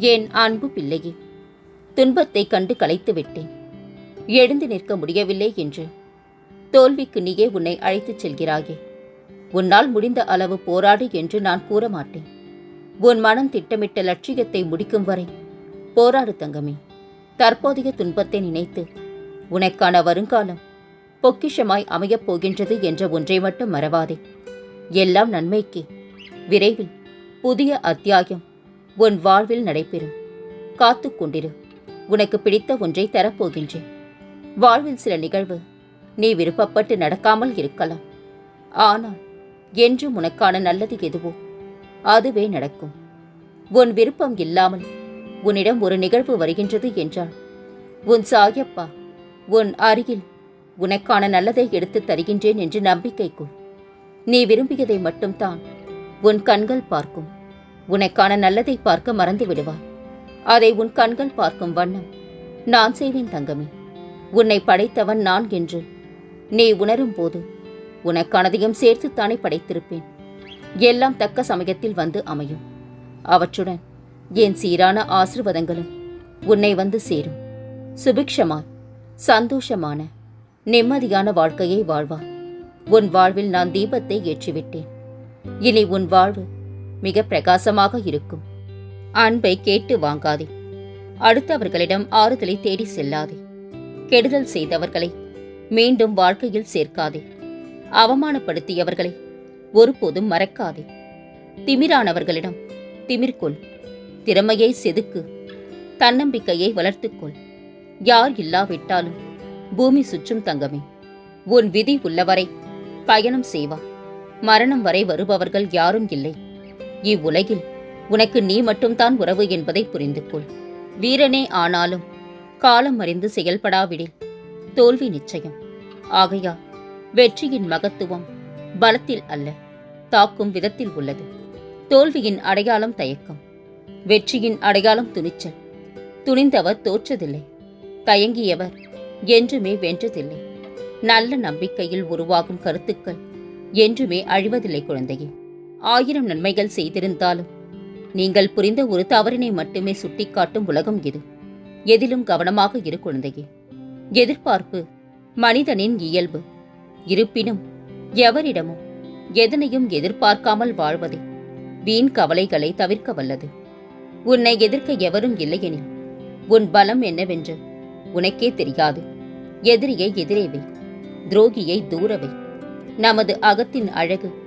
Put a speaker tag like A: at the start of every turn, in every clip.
A: என் அன்பு பிள்ளையே? துன்பத்தை கண்டு களைத்து விட்டேன். எழுந்து நிற்க முடியவில்லை என்று. தோல்விக்கு நீயே உன்னை அழைத்துச் செல்கிறாயே. உன்னால் முடிந்த அளவு போராடு என்று நான் கூற மாட்டேன். உன் மனம் திட்டமிட்ட லட்சியத்தை முடிக்கும் வரை போராடு தங்கமே. தற்போதைய துன்பத்தை நினைத்து உனக்கான வருங்காலம் பொக்கிஷமாய் அமையப் போகின்றது என்ற ஒன்றை மட்டும் மறவாதே. எல்லாம் நன்மைக்கு. விரைவில் புதிய அத்தியாயம் உன் வாழ்வில் நடைபெறும். காத்துக் கொண்டிரு. உனக்கு பிடித்த ஒன்றை தரப்போகின்றேன். வாழ்வில் சில நிகழ்வு நீ விருப்பப்பட்டு நடக்காமல் இருக்கலாம். ஆனால் என்றும் உனக்கான நல்லது எதுவோ அதுவே நடக்கும். உன் விருப்பம் இல்லாமல் உன்னிடம் ஒரு நிகழ்வு வருகின்றது என்றால் உன் சாயப்பா உன் அருகில் உனக்கான நல்லதை எடுத்துத் தருகின்றேன் என்று நம்பிக்கை கொள். நீ விரும்பியதை மட்டும்தான் உன் கண்கள் பார்க்கும். உனக்கான நல்லதை பார்க்க மறந்து விடுவாய் அதை உன் கண்கள் பார்க்கும் வண்ணம். நான் செய்வேன் தங்கமே. உன்னை படைத்தவன் நான் என்று நீ உணரும் போது உனக்கானதையும் சேர்த்துத்தானே படைத்திருப்பேன். எல்லாம் தக்க சமயத்தில் வந்து அமையும். அவற்றுடன் என் சீரான ஆசிர்வாதங்களும் உன்னை வந்து சேரும். சுபிக்ஷமாய் சந்தோஷமான நிம்மதியான வாழ்க்கையை வாழ்வார் உன் வாழ்வில் நான் தீபத்தை ஏற்றிவிட்டேன். இனி உன் வாழ்வு மிக பிரகாசமாக இருக்கும். அன்பை கேட்டு வாங்காதே. அடுத்தவர்களிடம் ஆறுதலை தேடி செல்லாதே. கெடுதல் செய்தவர்களை மீண்டும் வாழ்க்கையில் சேர்க்காதே. அவமானப்படுத்தியவர்களை ஒருபோதும் மறக்காதே. திமிரானவர்களிடம் திமிர்கொள். திறமையை செதுக்கு. தன்னம்பிக்கையை வளர்த்துக்கொள். யார் இல்லாவிட்டாலும் பூமி சுற்றும் தங்கமே. உன் விதி உள்ளவரை பயணம் செய்வா. மரணம் வரை வருபவர்கள் யாரும் இல்லை. இவ்வுலகில் உனக்கு நீ மட்டும்தான் உறவு என்பதை புரிந்து கொள் வீரனே ஆனாலும் காலம் அறிந்து செயல்படாவிடில். தோல்வி நிச்சயம். ஆகையா வெற்றியின் மகத்துவம் பலத்தில் அல்ல தாக்கும் விதத்தில் உள்ளது. தோல்வியின் அடையாளம் தயக்கம். வெற்றியின் அடையாளம் துணிச்சல். துணிந்தவர் தோற்றதில்லை. தயங்கியவர் என்றுமே வென்றதில்லை. நல்ல நம்பிக்கையில் உருவாகும் கருத்துக்கள் என்றுமே அழிவதில்லை குழந்தையே. ஆயிரம் நன்மைகள் செய்திருந்தாலும் நீங்கள் புரிந்த ஒரு தவறினை மட்டுமே சுட்டிக்காட்டும் உலகம் இது. எதிலும் கவனமாக இரு குழந்தையே. எதிர்பார்ப்பு மனிதனின் இயல்பு. இருப்பினும் எவரிடமும் எதனையும் எதிர்பார்க்காமல் வாழ்வதே வீண் கவலைகளை தவிர்க்க வல்லது. உன்னை எதிர்க்க எவரும் இல்லையெனில் உன் பலம் என்னவென்று உனக்கே தெரியாது. எதிரியை எதிரேவை துரோகியை தூரவை நமது அகத்தின் அழகு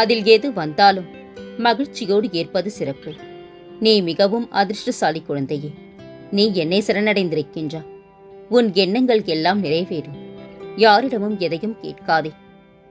A: அதில் எது வந்தாலும் மகிழ்ச்சியோடு ஏற்பது சிறப்பு. நீ மிகவும் அதிர்ஷ்டசாலி குழந்தையே நீ என்னை சரணடைந்திருக்கின்றா. உன் எண்ணங்கள் எல்லாம் நிறைவேறும். யாரிடமும் எதையும் கேட்காதே.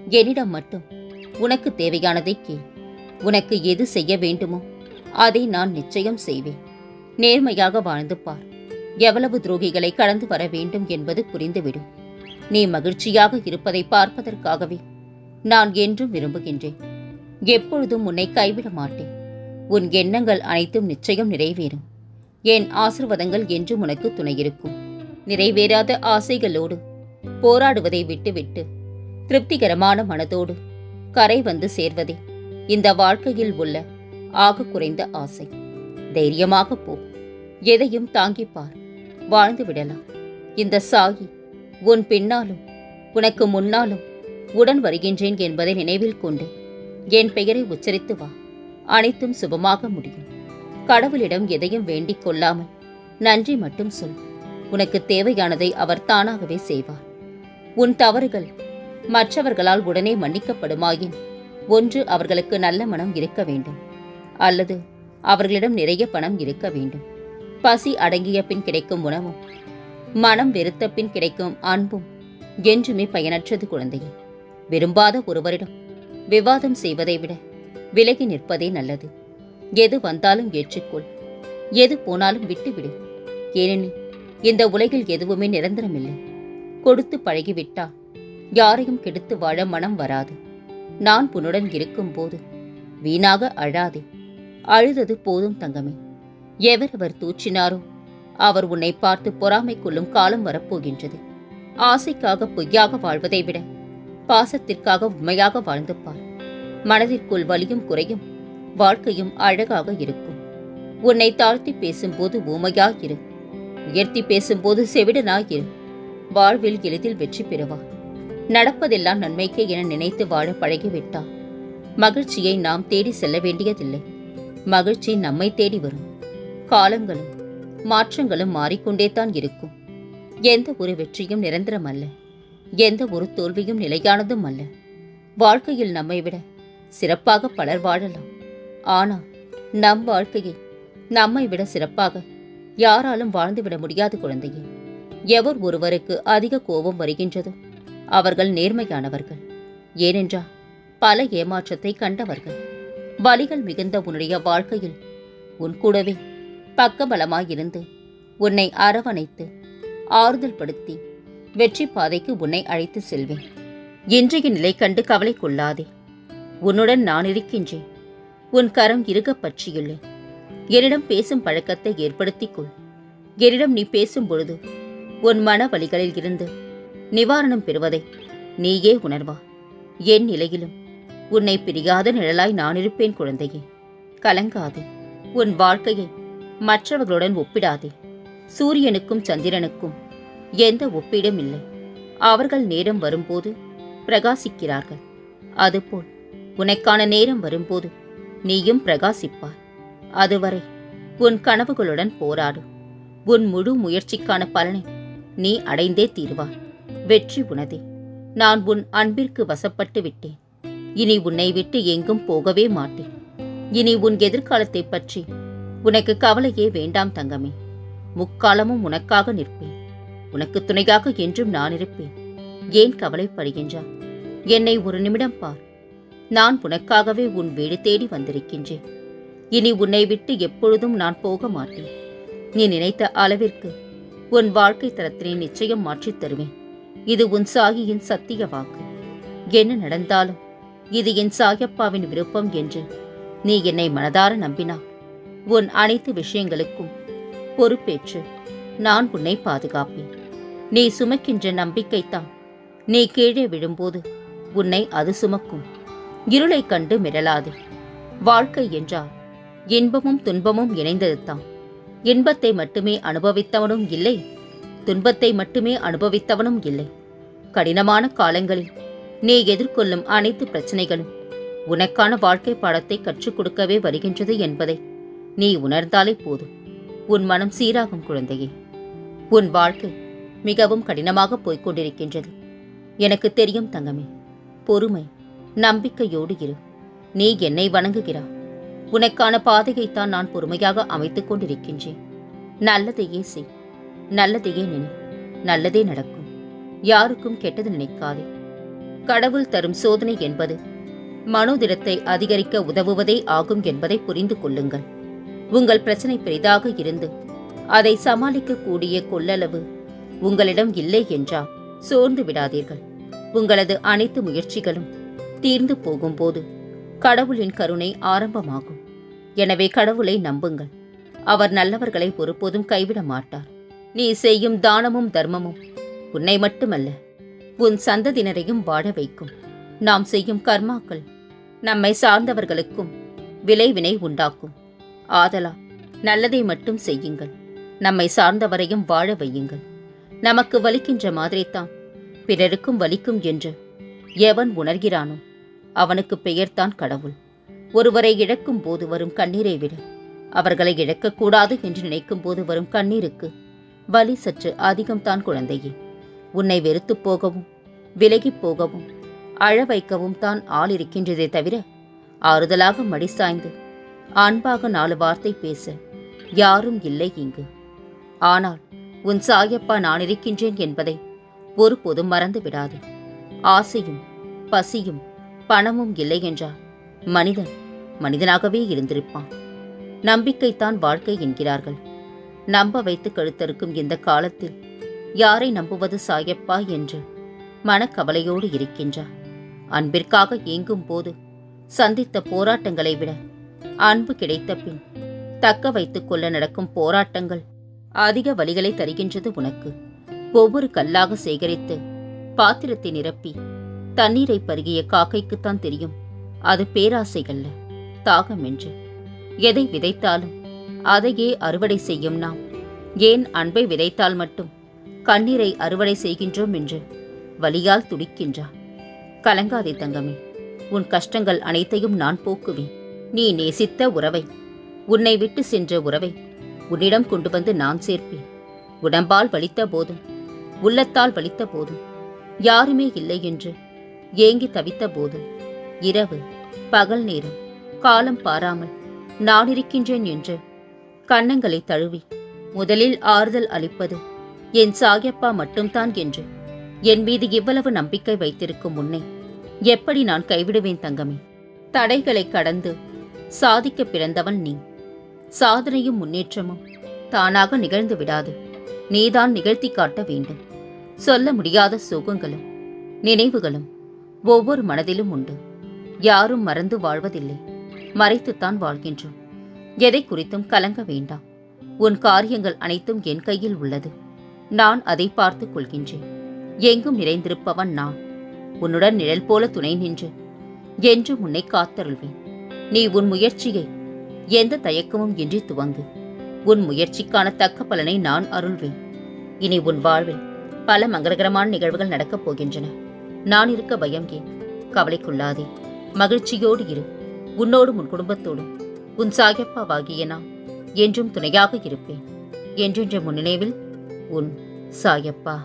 A: என்னிடம் மட்டும் உனக்கு தேவையானதை கேள். உனக்கு எது செய்ய வேண்டுமோ அதை நான் நிச்சயம் செய்வேன். நேர்மையாக வாழ்ந்து பார். எவ்வளவு துரோகிகளை கடந்து வர வேண்டும் என்பது புரிந்துவிடும். நீ மகிழ்ச்சியாக இருப்பதை பார்ப்பதற்காகவே நான் என்றும் விரும்புகின்றேன். எப்பொழுதும் உன்னை கைவிட மாட்டேன் உன் எண்ணங்கள் அனைத்தும் நிச்சயம் நிறைவேறும். என் ஆசிர்வாதங்கள் என்றும் உனக்கு துணையிருக்கும். நிறைவேறாத ஆசைகளோடு போராடுவதை விட்டுவிட்டு திருப்திகரமான மனதோடு கரை வந்து சேர்வதே இந்த வாழ்க்கையில் உள்ள ஆக குறைந்த ஆசை. தைரியமாக போ. எதையும் தாங்கிப்பார். வாழ்ந்து விடலாம். இந்த சாகி உன் பின்னாலும் உனக்கு முன்னாலும் உடன் வருகின்றேன் என்பதை நினைவில் கொண்டு என் பெயரை உச்சரித்து வா. அனைத்தும் சுபமாக முடியும். கடவுளிடம் எதையும் வேண்டிக் கொள்ளாமல் நன்றி மட்டும் சொல். உனக்கு தேவையானதை அவர் தானாகவே செய்வார். உன் தவறுகள் மற்றவர்களால் உடனே மன்னிக்கப்படுமாயின் ஒன்று அவர்களுக்கு நல்ல மனம் இருக்க வேண்டும். அல்லது அவர்களிடம் நிறைய பணம் இருக்க வேண்டும். பசி அடங்கிய பின் கிடைக்கும் உணவும் மனம் வெறுத்த பின் கிடைக்கும் அன்பும் என்றுமே பயனற்றது குழந்தையே. விரும்பாத ஒருவரிடம் விவாதம் செய்வதை விட விலகி நிற்பதே நல்லது. எது வந்தாலும் ஏற்றுக்கொள். எது போனாலும் விட்டுவிடு. ஏனெனில் இந்த உலகில் எதுவுமே நிரந்தரமில்லை. கொடுத்து பழகிவிட்டால் யாரையும் கெடுத்து வாழ மனம் வராது. நான் உன்னுடன் இருக்கும்போது வீணாக அழாதே. அழுதது போதும் தங்கமே. எவரவர் தூற்றினாரோ அவர் உன்னை பார்த்து பொறாமை கொள்ளும் காலம் வரப்போகின்றது. ஆசைக்காக பொய்யாக வாழ்வதை விட பாசத்திற்காக உண்மையாக வாழ்ந்து பார் மனதிற்குள் வலியும் குறையும் வாழ்க்கையும் அழகாக இருக்கும். உன்னை தாழ்த்தி பேசும்போது ஊமையாயிரு உயர்த்தி பேசும்போது செவிடனாயிரு. வாழ்வில் எளிதில் வெற்றி பெறுவார் நடப்பதெல்லாம் நன்மைக்கே என நினைத்து வாழ பழகிவிட்டார் மகிழ்ச்சியை நாம் தேடி செல்ல வேண்டியதில்லை. மகிழ்ச்சி நம்மை தேடி வரும். காலங்களும் மாற்றங்களும் மாறிக்கொண்டே தான் இருக்கும். எந்த ஒரு வெற்றியும் நிரந்தரம் அல்ல எந்த ஒரு தோல்வியும் நிலையானதும் அல்ல. வாழ்க்கையில் நம்மை விட சிறப்பாக பலர் வாழலாம். ஆனால் நம் வாழ்க்கையை நம்மை விட சிறப்பாக யாராலும் வாழ்ந்துவிட முடியாது குழந்தையே. எவர் ஒருவருக்கு அதிக கோபம் வருகின்றதோ அவர்கள் நேர்மையானவர்கள். ஏனென்றால் பல ஏமாற்றத்தை கண்டவர்கள். வலிகள் மிகுந்த உன்னுடைய வாழ்க்கையில் உன் கூடவே பக்கபலமாயிருந்து உன்னை அரவணைத்து ஆறுதல் படுத்தி வெற்றி பாதைக்கு உன்னை அழைத்து செல்வேன். இன்றைய நிலை கண்டு கவலை கொள்ளாதே உன்னுடன் நான் இருக்கின்றேன். உன் கரம் இருக பற்றியுள்ளேன் என்னிடம் பேசும் பழக்கத்தை ஏற்படுத்திக் கொள் என்னிடம் நீ பேசும் பொழுது உன் மன வழிகளில் இருந்து நிவாரணம் பெறுவதை நீயே உணர்வா. என் நிலையிலும் உன்னை பிரியாத நிழலாய் நான் இருப்பேன் குழந்தையே. கலங்காதே. உன் வாழ்க்கையை மற்றவர்களுடன் ஒப்பிடாதே. சூரியனுக்கும் சந்திரனுக்கும் எந்த ஒப்பீடும் இல்லை. அவர்கள் நேரம் வரும்போது பிரகாசிக்கிறார்கள். அதுபோல் உனக்கான நேரம் வரும்போது நீயும் பிரகாசிப்பாய். அதுவரை உன் கனவுகளுடன் போராடு. உன் முழு முயற்சிக்கான பலனை நீ அடைந்தே தீர்வாய். வெற்றி உனதே. நான் உன் அன்பிற்கு வசப்பட்டு விட்டேன். இனி உன்னை விட்டு எங்கும் போகவே மாட்டேன். இனி உன் எதிர்காலத்தை பற்றி உனக்கு கவலையே வேண்டாம் தங்கமே. முக்காலமும் உனக்காக நிற்பேன். உனக்கு துணையாக என்றும் நான் இருப்பேன். ஏன் கவலைப்படுகின்றா என்னை ஒரு நிமிடம் பார். நான் உனக்காகவே உன் வீடு தேடி வந்திருக்கின்றேன். இனி உன்னை விட்டு எப்பொழுதும் நான் போக மாட்டேன். நீ நினைத்த அளவிற்கு உன் வாழ்க்கை தரத்தினை நிச்சயம் மாற்றித் தருவேன். இது உன் சாகியின் சத்திய வாக்கு. என்ன நடந்தாலும் இது என் சாயப்பாவின் விருப்பம் என்று நீ என்னை மனதார நம்பினா உன் அனைத்து விஷயங்களுக்கும் பொறுப்பேற்று நான் உன்னை பாதுகாப்பேன். நீ சுமக்கின்ற நம்பிக்கைத்தான் நீ கீழே விழும்போது உன்னை அது சுமக்கும். இருளைக் கண்டு மிரளாதே. வாழ்க்கை என்றால் இன்பமும் துன்பமும் இணைந்ததுதான். இன்பத்தை மட்டுமே அனுபவித்தவனும் இல்லை. துன்பத்தை மட்டுமே அனுபவித்தவனும் இல்லை. கடினமான காலங்களில் நீ எதிர்கொள்ளும் அனைத்து பிரச்சனைகளும் உனக்கான வாழ்க்கை பாடத்தை கற்றுக் கொடுக்கவே வருகின்றது என்பதை நீ உணர்ந்தாலே போதும். உன் மனம் சீராகும் குழந்தையே. உன் வாழ்க்கை மிகவும் கடினமாக போய்க் கொண்டிருக்கின்றது. எனக்கு தெரியும் தங்கமே பொறுமை நம்பிக்கையோடு இரு. நீ என்னை வணங்குகிறா. உனக்கான பாதையைத்தான் நான் பொறுமையாக அமைத்துக் கொண்டிருக்கின்றேன். நல்லதையே செய். நல்லதையே நினை. நல்லதே நடக்கும். யாருக்கும் கெட்டது நினைக்காதே. கடவுள் தரும் சோதனை என்பது மனோதிடத்தை அதிகரிக்க உதவுவதே ஆகும் என்பதை புரிந்து கொள்ளுங்கள். உங்கள் பிரச்சனை பெரிதாக இருந்து அதை சமாளிக்கக்கூடிய கொள்ளளவு உங்களிடம் இல்லை என்றால் சோர்ந்து விடாதீர்கள். உங்களது அனைத்து முயற்சிகளும் தீர்ந்து போகும்போது கடவுளின் கருணை ஆரம்பமாகும். எனவே கடவுளை நம்புங்கள். அவர் நல்லவர்களை ஒருபோதும் கைவிட மாட்டார். நீ செய்யும் தானமும் தர்மமும் உன்னை மட்டுமல்ல உன் சந்ததியினரையும் வாழ வைக்கும். நாம் செய்யும் கர்மாக்கள் நம்மை சார்ந்தவர்களுக்கும் விளைவினை உண்டாக்கும். ஆதலா நல்லதை மட்டும் செய்யுங்கள். நம்மை சார்ந்தவரையும் வாழ வையுங்கள். நமக்கு வலிக்கின்ற மாதிரித்தான். பிறருக்கும் வலிக்கும் என்று எவன் உணர்கிறானோ அவனுக்கு பெயர்தான் கடவுள். ஒருவரை இழக்கும் போது வரும் கண்ணீரை விட. அவர்களை இழக்கக்கூடாது என்று நினைக்கும் போது வரும் கண்ணீருக்கு வலி சற்று அதிகம்தான் குழந்தையே. உன்னை வெறுத்துப் போகவும் விலகிப் போகவும் அழ வைக்கவும் தான் ஆள் இருக்கின்றதே தவிர ஆறுதலாக மடி சாய்ந்து அன்பாக நாலு வார்த்தை பேச யாரும் இல்லை இங்கு. ஆனால் உன் சாயப்பா நான் இருக்கின்றேன் என்பதை ஒருபோதும் மறந்து விடாது ஆசையும் பசியும் பணமும் இல்லை என்றால் மனிதன் மனிதனாகவே இருந்திருப்பான். நம்பிக்கைத்தான் வாழ்க்கை என்கிறார்கள். நம்ப வைத்து கழுத்தறுக்கும் இந்த காலத்தில் யாரை நம்புவது சாயப்பா என்று மனக்கவலையோடு இருக்கின்றார் அன்பிற்காக ஏங்கும் போது சந்தித்த போராட்டங்களை விட அன்பு கிடைத்த பின் தக்க வைத்துக் கொள்ள நடக்கும் போராட்டங்கள் அதிக வலிகளை தருகின்றது உனக்கு. ஒவ்வொரு கல்லாக சேகரித்து பாத்திரத்தை நிரப்பி தண்ணீரை பருகிய காக்கைக்குத்தான் தெரியும். அது பேராசைகள்ல தாகம் என்று. எதை விதைத்தாலும் அதையே அறுவடை செய்யும் நாம். ஏன் அன்பை விதைத்தால் மட்டும் கண்ணீரை அறுவடை செய்கின்றோம் என்று வலியால் துடிக்கின்றார் கலங்காதே தங்கமே உன் கஷ்டங்கள் அனைத்தையும் நான் போக்குவேன். நீ நேசித்த உறவை உன்னை விட்டு சென்ற உறவை உன்னிடம் கொண்டு வந்து நான் சேர்ப்பேன். உடம்பால் வலித்த போதும் உள்ளத்தால் வலித்த போதும் யாருமே இல்லை என்று ஏங்கி தவித்த போதும். இரவு பகல் நேரம் காலம் பாராமல் நான் இருக்கின்றேன் என்று கன்னங்களை தழுவி முதலில் ஆறுதல் அளிப்பது என் சாயப்பா மட்டும்தான் என்று என் மீது இவ்வளவு நம்பிக்கை வைத்திருக்கும் முன்னே எப்படி நான் கைவிடுவேன் தங்கமே? தடைகளை கடந்து சாதிக்க பிறந்தவன் நீ. சாதனையும் முன்னேற்றமும் தானாக நிகழ்ந்து விடாது. நீதான் நிகழ்த்தி காட்ட வேண்டும். சொல்ல முடியாத சுகங்களும் நினைவுகளும் ஒவ்வொரு மனதிலும் உண்டு. யாரும் மறந்து வாழ்வதில்லை. மறைத்துத்தான் வாழ்கின்றோம். எதை குறித்தும் கலங்க வேண்டாம். உன் காரியங்கள் அனைத்தும் என் கையில் உள்ளது. நான் அதை பார்த்துக் கொள்கின்றேன். எங்கும் நிறைந்திருப்பவன் நான். உன்னுடன் நிழல் போல துணை நின்று என்றும் உன்னை காத்தருள்வேன். நீ உன் முயற்சியை எந்த தயக்கமும் இன்றி துவங்கு. உன் முயற்சிக்கான தக்க பலனை நான் அருள்வேன். இனி உன் வாழ்வில் பல மங்களகரமான நிகழ்வுகள் நடக்கப் போகின்றன. நான் இருக்க பயம் ஏன்? கவலைக்குள்ளாதே. மகிழ்ச்சியோடு இரு. உன்னோடும் உன் குடும்பத்தோடும். உன் சாயப்பாவாகிய நான் என்றும் துணையாக இருப்பேன். என்றென்ற முன்னினைவில் உன் சாயப்பா.